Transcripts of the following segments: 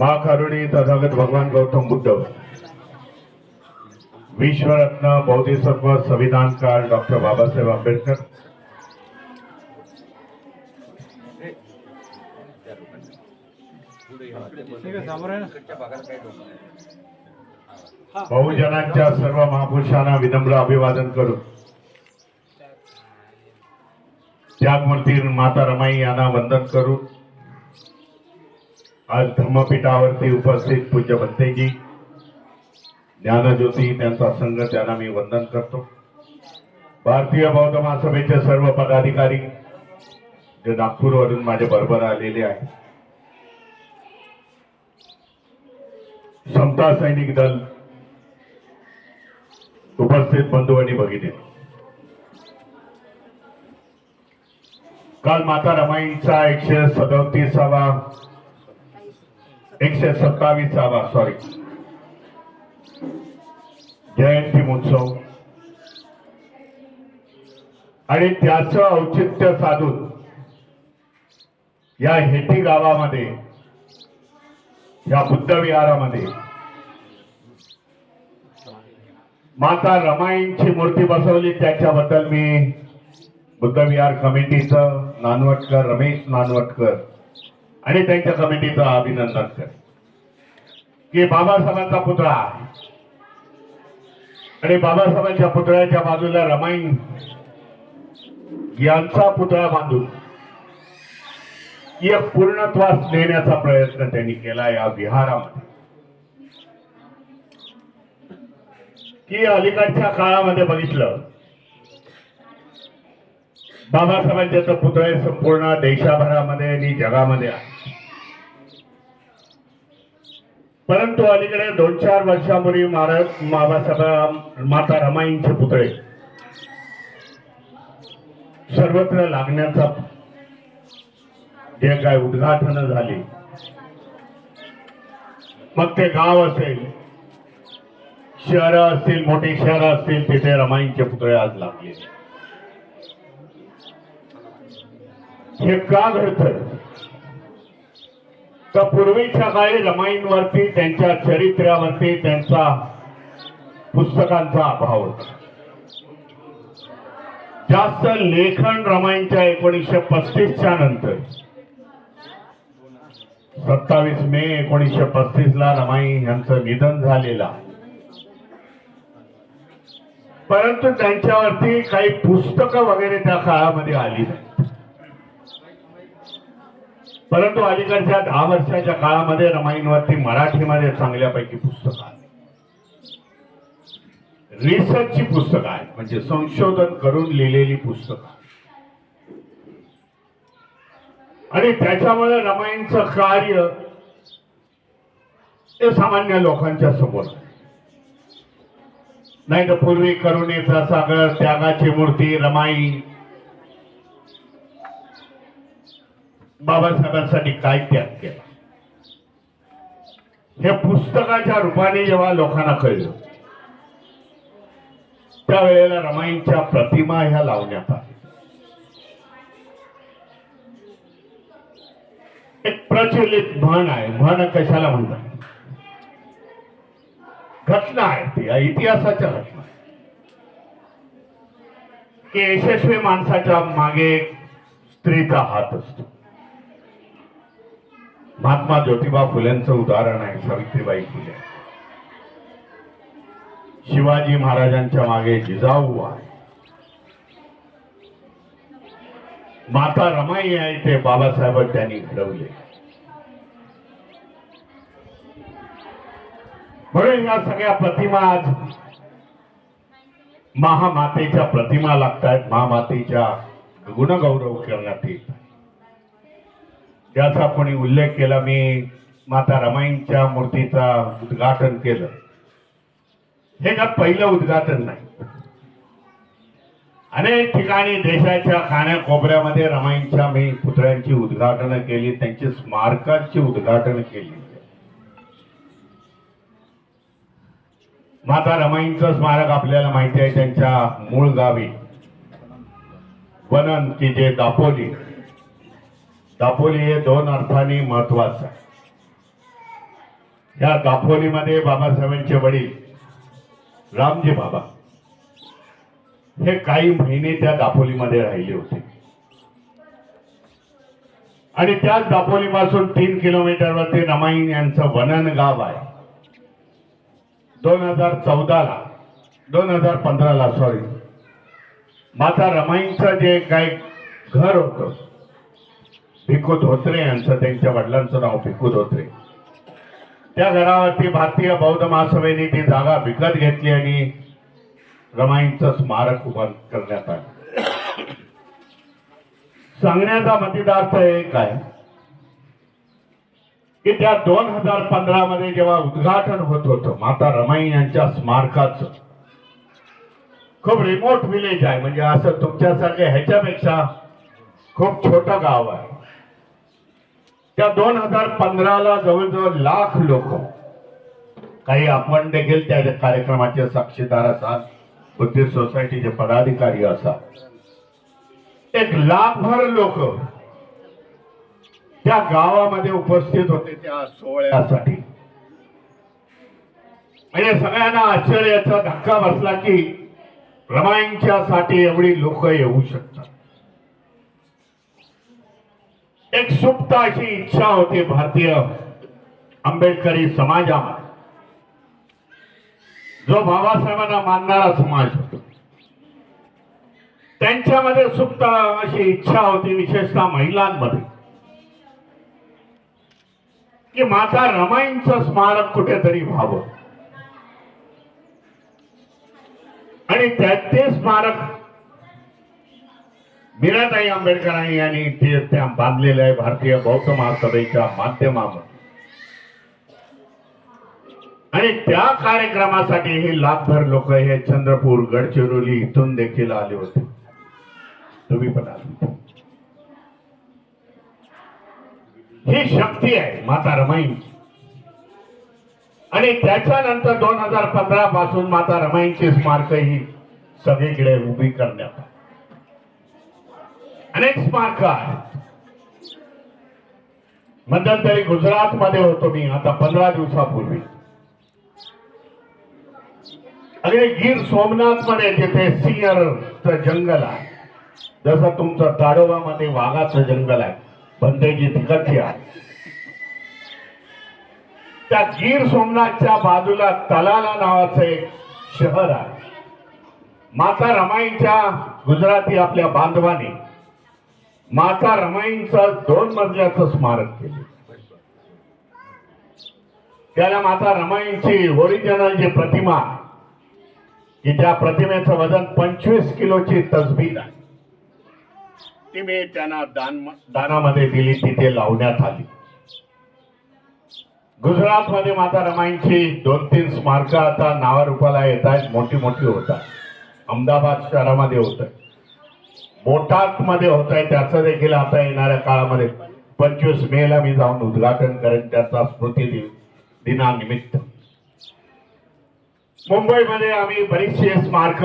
मा करुणी तथागत भगवान गौतम बुद्ध विश्वरत्न बौद्धिसत्व संविधानकार डॉक्टर बाबासाहेब आंबेडकर बहुजनांच्या सर्व महापुरुषांना विनम्र अभिवादन करून त्यागमूर्ती माता रमाई यांना वंदन करून आज धर्मपीठावरती उपस्थित पूज्य भंतेजी ज्ञानज्योती त्यांचा संघ त्यांना मी वंदन करतो. भारतीय बौद्ध महासभेचे सर्व पदाधिकारी जे नागपूरवरून माझ्या बरोबर आलेले आहेत. समता सैनिक दल उपस्थित बंधू आणि भगिनी काल माता रमाईंचा एकशे सदोतीसावा एकशे सत्तावीसावा सॉरी जयंती महोत्सव. आणि त्याचं औचित्य साधून या हेटी गावामध्ये या बुद्ध विहारामध्ये माता रमाईंची मूर्ती बसवली. त्याच्याबद्दल मी बुद्धविहार कमिटीचं नानवटकर रमेश नानवटकर आणि त्यांच्या कमिटीचं अभिनंदन कर की बाबासाहेबांचा पुतळा. आणि बाबासाहेबांच्या पुतळ्याच्या बाजूला रमाई. यांचा पुतळा बांधून एक पूर्णत्वास नेण्याचा प्रयत्न त्यांनी केला या विहारामध्ये. की अलीकडच्या काळामध्ये बघितलं बाबासाहेबांच्या पुतळे संपूर्ण देशाभरामध्ये आणि जगामध्ये आहे परंतु अलीकडे दोन चार वर्षापूर्वी महाराज बाबासाहेब माता रमाईंचे पुतळे सर्वत्र लागण्याचा जे काय उद्घाटन झाली मग ते गाव असेल शहरं असतील मोठी शहरं असतील तिथे रमाईंचे पुतळे आज लागले. हे का घडतं? तर पूर्वीच्या काळी रमाईंवरती त्यांच्या चरित्र्यावरती त्यांचा पुस्तकांचा अभाव होता. जास्त लेखन रमाईंच्या एकोणीसशे पस्तीसच्या नंतर. सत्तावीस मे एकोणीसशे पस्तीस ला रमाई यांचं निधन झालेलं. परंतु त्यांच्यावरती काही पुस्तकं वगैरे त्या काळामध्ये आली नाही. परंतु अलीकडच्या दहा वर्षाच्या काळामध्ये रमाईंवरती मराठीमध्ये चांगल्यापैकी पुस्तकं आली रिसर्चची पुस्तकं आहेत. म्हणजे संशोधन करून लिहिलेली पुस्तकं आणि त्याच्यामुळे रमाईंचं कार्य हे सामान्य लोकांच्या समोर नाही तर पूर्वी करुणेचा सागर त्यागाची मूर्ती रमाई बाबासाहेबांसाठी काय त्याग केला? हे पुस्तकाच्या रूपाने जेव्हा लोकांना कळलं त्यावेळेला रमाईंच्या प्रतिमा ह्या लावण्यात आल्या. एक प्रचलित म्हण आहे. म्हण कशाला म्हणतात? घटना आहे ती या इतिहासाच्या घटना. की यशस्वी माणसाच्या मागे स्त्रीचा हात असतो. महात्मा ज्योतिबा फुलेंचं उदाहरण आहे सावित्रीबाई फुले. शिवाजी महाराजांच्या मागे जिजाऊ आहे. माता रमाई आहे ते बाबासाहेब त्यांनी घडवले. म्हणून या सगळ्या प्रतिमा आज महामातेच्या प्रतिमा लागतायत. महामातेच्या गुणगौरव करण्यात येत. आहे. त्याचा कोणी उल्लेख केला मी माता रमाईंच्या मूर्तीचा उद्घाटन केलं. हे का पहिलं उद्घाटन नाही. अनेक ठिकाणी देशाच्या कान्याकोपऱ्यामध्ये रमाईंच्या मी पुतळ्यांची उद्घाटनं केली त्यांची स्मारकांची उद्घाटन केली. माता रमाईंचं स्मारक आपल्याला माहिती आहे त्यांच्या मूळ गावी. वनन की जे दापोली. दापोली हे दोन अर्थाने महत्वाचं. आहे या दापोलीमध्ये बाबासाहेबांचे वडील रामजी बाबा हे काही महिने त्या दापोलीमध्ये राहिले होते. आणि त्याच दापोलीपासून तीन किलोमीटरवरती रमाईन यांचं वनन गाव आहे. दोन हजार चौदाला दोन हजार पंधराला सॉरी माता रमाईंचं जे काही घर होतं भिकू धोत्रे यांचं त्यांच्या वडिलांचं नाव भिकू धोत्रे. त्या घरावरती भारतीय बौद्ध महासभेने ती जागा विकत घेतली आणि रमाईंचं स्मारक उभार करण्यात आलं. सांगण्याचा मतिदार्थ एक आहे की त्या दोन हजार पंधरा मध्ये जेव्हा उद्घाटन होत होतं माता रमाई यांच्या स्मारकाचं खूप रिमोट विलेज आहे म्हणजे असं तुमच्यासारख्या ह्याच्यापेक्षा खूप छोटं गाव आहे. त्या दोन हजार पंधराला जवळजवळ लाख लोक काही आपण देखील त्या कार्यक्रमाचे साक्षीदार असाल बुद्धिस्ट सोसायटीचे पदाधिकारी असाल एक लाखभर लोक त्या गावामध्ये उपस्थित होते त्या सोहळ्यासाठी. म्हणजे सगळ्यांना आश्चर्याचा धक्का बसला की रमाईंच्या साठी एवढी लोक येऊ शकतात. एक सुप्त अशी इच्छा होती भारतीय आंबेडकरी समाजामध्ये. जो बाबासाहेबांना मानणारा समाज होता. त्यांच्यामध्ये सुप्त अशी इच्छा होती विशेषतः महिलांमध्ये. की माता रमाईंचं स्मारक कुठेतरी व्हावं. आणि त्या ते स्मारक मीराताई आंबेडकरांनी यांनी ते त्या बांधलेलं आहे भारतीय बौद्ध महासभेच्या माध्यमावर आणि त्या कार्यक्रमासाठी हे लाखभर लोक हे चंद्रपूर गडचिरोली इथून देखील आले होते. तुम्ही पण आले ही शक्ती आहे माता रमाईंची. आणि त्याच्यानंतर दोन हजार पंधरा पासून माता रमाईंची स्मारक ही सगळीकडे उभी करण्यात आली. अनेक स्मारक आहेत मध्यंतरी गुजरात मध्ये होतो मी आता पंधरा दिवसापूर्वी. अगदी गीर सोमनाथमध्ये जिथे सिंहचं जंगल आहे. जसं तुमचं ताडोबा मध्ये वाघाचं जंगल आहे. बंदेजी तिकडची आहे. त्या गीर सोमनाथच्या बाजूला तलाला नावाचं एक शहर आहे. माता रमाईच्या गुजराती आपल्या बांधवाने माता रमाईंचं दोन मजल्याचं स्मारक केले. त्याला माता रमाईंची ओरिजिनल जी प्रतिमा की त्या प्रतिमेचं वजन पंचवीस किलोची तसबीर आहे ती मी त्यांना दान दानामध्ये दिली तिथे लावण्यात आली. गुजरात मध्ये माता रमाईंची दोन तीन स्मारक आता नावारूपाला येत आहेत मोठी मोठी होतात. अहमदाबाद शहरामध्ये होत आहे मध्ये होत आहे त्याचं देखील आता येणाऱ्या काळामध्ये. पंचवीस मे ला मी जाऊन उद्घाटन करेन त्याचा स्मृती दिन दिनानिमित्त. मुंबईमध्ये आम्ही बरीचशी स्मारक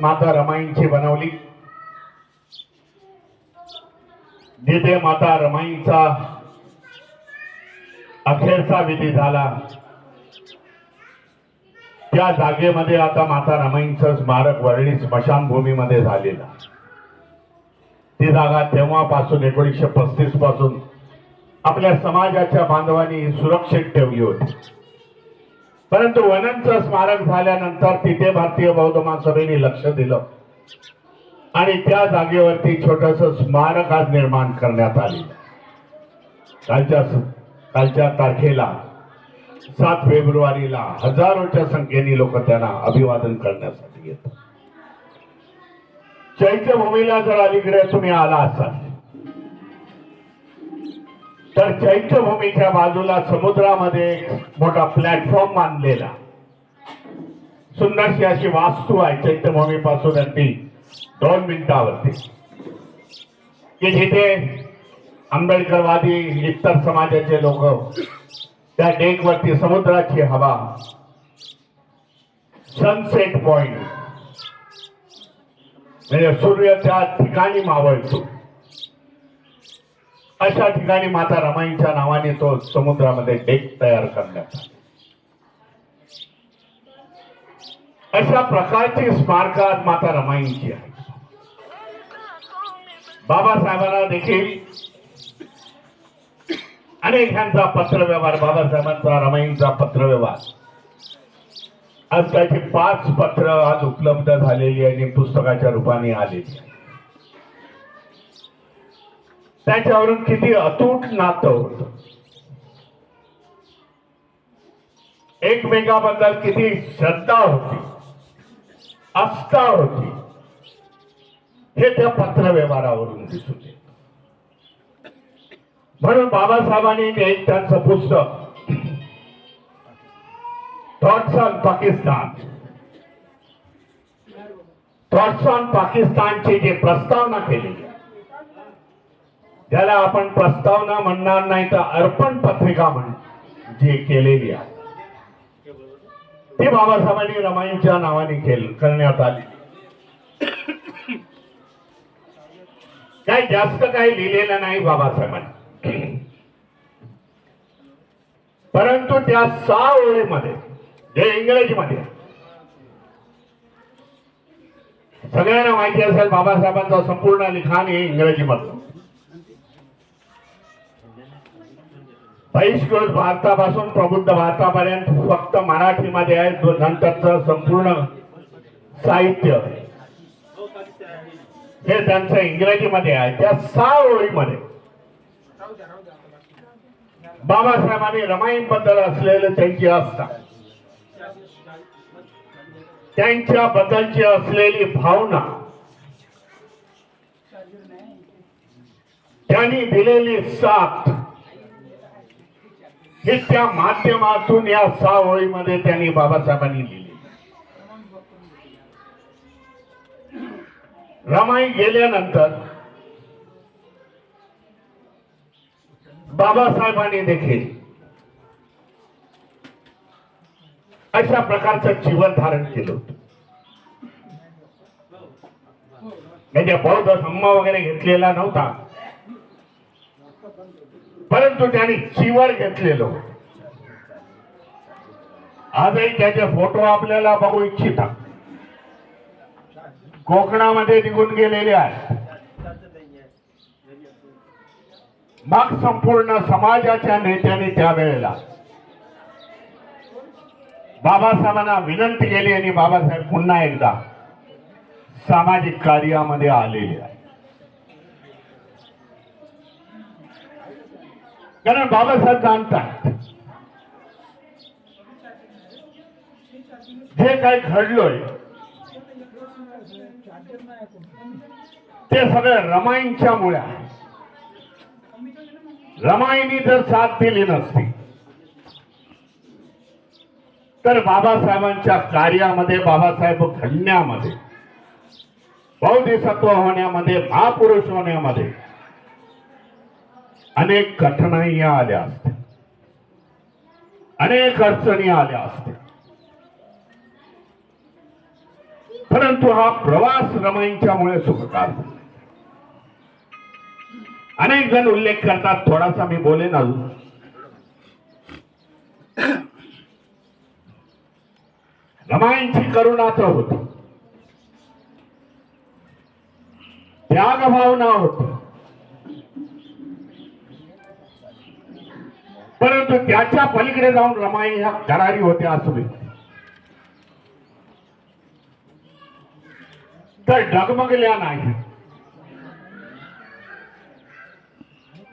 माता रमाईंची बनवली. जिथे माता रमाईंचा अखेरचा विधी झाला. त्या जागेमध्ये आता माता रमाईंचं स्मारक वर्णी स्मशानभूमीमध्ये झालेलं आहे. ती जागा तेव्हापासून एकोणीसशे पस्तीसपासून आपल्या समाजाच्या बांधवांनी सुरक्षित ठेवली होती. परंतु वनंचं स्मारक झाल्यानंतर तिथे भारतीय बौद्ध महासभेने लक्ष दिलं. आणि त्या जागेवरती छोटस स्मारक आज निर्माण करण्यात आले कालच्या कालच्या तारखेला सात फेब्रुवारीला हजारोच्या संख्येने लोक त्यांना अभिवादन करण्यासाठी येतात. चैत्यभूमीला जर अलीकडे तुम्ही आला असाल तर चैत्यभूमीच्या बाजूला समुद्रामध्ये मोठा प्लॅटफॉर्म बांधलेला. सुंदरशी अशी वास्तू आहे चैत्यभूमी पासून अगदी दोन मिनिटावरती. की जिथे आंबेडकरवादी इतर समाजाचे लोक त्या डेकवरती समुद्राची हवा. सनसेट पॉइंट म्हणजे सूर्य त्या ठिकाणी मावळतो. अशा ठिकाणी माता रमाईच्या नावाने तो समुद्रामध्ये डेक तयार करण्यात अशा प्रकारची स्मारकात माता रमाईंची आहे. बाबासाहेबांना देखील अनेकांचा पत्रव्यवहार बाबासाहेबांचा रमाईंचा पत्रव्यवहार. आज त्याची पाच पत्र आज उपलब्ध झालेली आणि पुस्तकाच्या रूपाने आलेली त्याच्यावरून किती अतूट नातं होत. एकमेकाबद्दल किती श्रद्धा होती आस्था होती हे त्या पत्र व्यवहारावरून दिसून येत. म्हणून बाबासाहेबांनी त्यांचं पुस्तक Thoughts on Pakistan Thoughts on पाकिस्तानची जी प्रस्तावना केली त्याला आपण प्रस्तावना म्हणणार नाही तर अर्पण पत्रिका म्हण जी केलेली आहे. ती बाबासाहेबांनी रमाईंच्या नावाने केली करण्यात आली. काही जास्त काही लिहिलेलं नाही बाबासाहेबांनी. परंतु त्या सहा ओळीमध्ये जे इंग्रजीमध्ये सगळ्यांना माहिती असेल बाबासाहेबांचं संपूर्ण लिखाण हे इंग्रजीमधलं बहिष्कृत भारतापासून प्रबुद्ध भारतापर्यंत फक्त मराठीमध्ये आहे नंतरच संपूर्ण साहित्य. हे त्यांचं इंग्रजीमध्ये आहे त्या सहा ओळीमध्ये बाबासाहेबांनी रमाईंबद्दल असलेलं त्यांची आस्था. त्यांच्या बद्दलची असलेली भावना. त्यांनी दिलेली साथ. हे त्या माध्यमातून या सावळीमध्ये त्यांनी बाबासाहेबांनी लिहिली. रमाई गेल्यानंतर बाबासाहेबांनी देखील अशा प्रकारचं जीवन धारण केलं होतं. म्हणजे बौद्ध धम्म वगैरे घेतलेला नव्हता. परंतु त्यांनी चिवर घेतलेलं आजही त्याचे फोटो आपल्याला बघू इच्छिता. कोकणामध्ये निघून गेलेले आहेत. मग संपूर्ण समाजाच्या नेत्याने त्यावेळेला बाबासाहेबांना विनंती केली आणि बाबासाहेब पुन्हा एकदा सामाजिक कार्यामध्ये आलेले आहे कारण बाबासाहेब जाणतात जे काही घडलोय ते सगळं रमाईंच्या मुळे आहे. रमाईनी जर साथ दिली नसती तर बाबासाहेबांच्या कार्यामध्ये बाबासाहेब घडण्यामध्ये बौद्धिसत्व होण्यामध्ये महापुरुष होण्यामध्ये अनेक कठीणाई आल्या असते अनेक अडचणी आल्या असते परंतु हा प्रवास रमाईंच्यामुळे सुखकार. अनेक जण उल्लेख करतात थोडासा मी बोलेन अजून. रमाईंची करुणा तर होती. त्याग भावना होती. परंतु त्याच्या पलीकडे जाऊन रमाई ह्या करारी होत्या असं तर डगमगल्या नाही.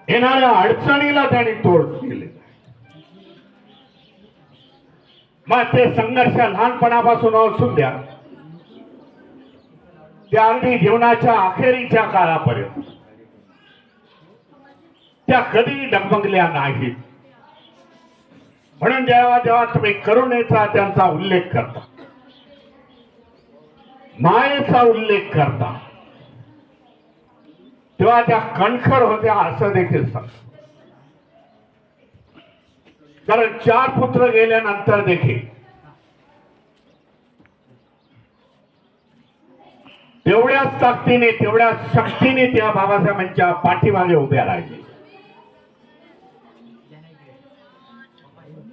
येणाऱ्या अडचणीला त्यांनी तोड दिली. मग ते संघर्ष लहानपणापासून असून द्या. त्या अगदी जीवनाच्या अखेरीच्या काळापर्यंत. त्या कधी डगमगल्या नाहीत. म्हणून जेव्हा जेव्हा तुम्ही करुणेचा त्यांचा उल्लेख करता. मायेचा उल्लेख करता. तेव्हा त्या कणखर होत्या असं देखील सांगतो कारण चार पुत्र गेल्यानंतर देखील तेवढ्याच ताकदीने तेवढ्याच शक्तीने त्या बाबासाहेबांच्या पाठीमागे उभ्या राहिले.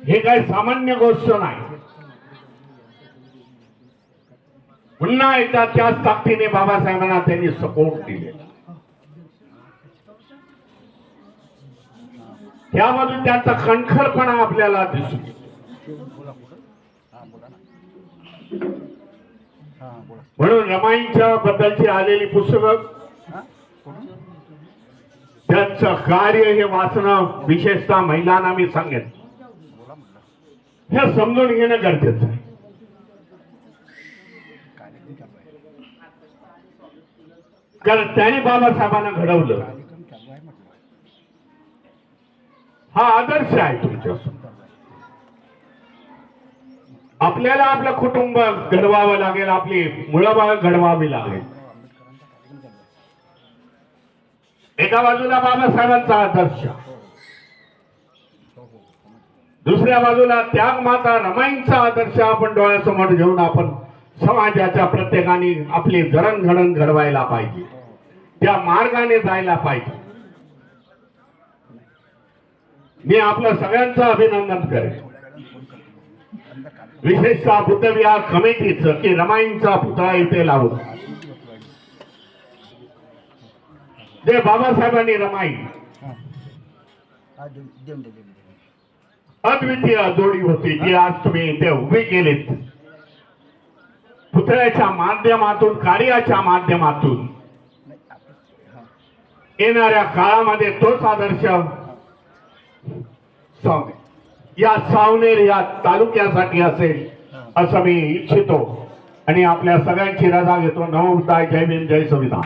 हे काही सामान्य गोष्ट नाही. पुन्हा एकदा त्याच ताकदीने बाबासाहेबांना त्यांनी सपोर्ट दिले. यामधून त्यांचा कणखरपणा आपल्याला दिसून म्हणून रमाईंच्या बद्दलची आलेली पुस्तक त्यांचं कार्य हे वाचणं विशेषतः महिलांना मी सांगेन. हे समजून घेणं गरजेचं आहे. कारण त्याने बाबासाहेबांना घडवलं. हा आदर्श आहे तुमच्या आपल्याला आपलं कुटुंब घडवावं लागेल आपली मुळबाळ घडवावी लागेल. एका बाजूला बाबासाहेबांचा आदर्श. दुसऱ्या बाजूला त्याग माता रमाईंचा आदर्श आपण डोळ्यासमोर घेऊन आपण समाजाच्या प्रत्येकाने आपली जडणघडण घडवायला पाहिजे. त्या मार्गाने जायला पाहिजे. मी आपलं सगळ्यांचं अभिनंदन करेन. विशेषतः बुद्धविहार कमिटीचं की रमाईंचा पुतळा इथे लावून. जे बाबासाहेबांनी रमाई अद्वितीय जोडी होती जी आज तुम्ही इथे उभी केलीत. पुतळ्याच्या माध्यमातून कार्याच्या माध्यमातून. येणाऱ्या काळामध्ये तोच आदर्श सावनेर या सावनेर या तालुक्यासाठी असेल असं मी इच्छितो. आणि आपल्या सगळ्यांची रजा घेतो. नमो जय भीम जय संविधान.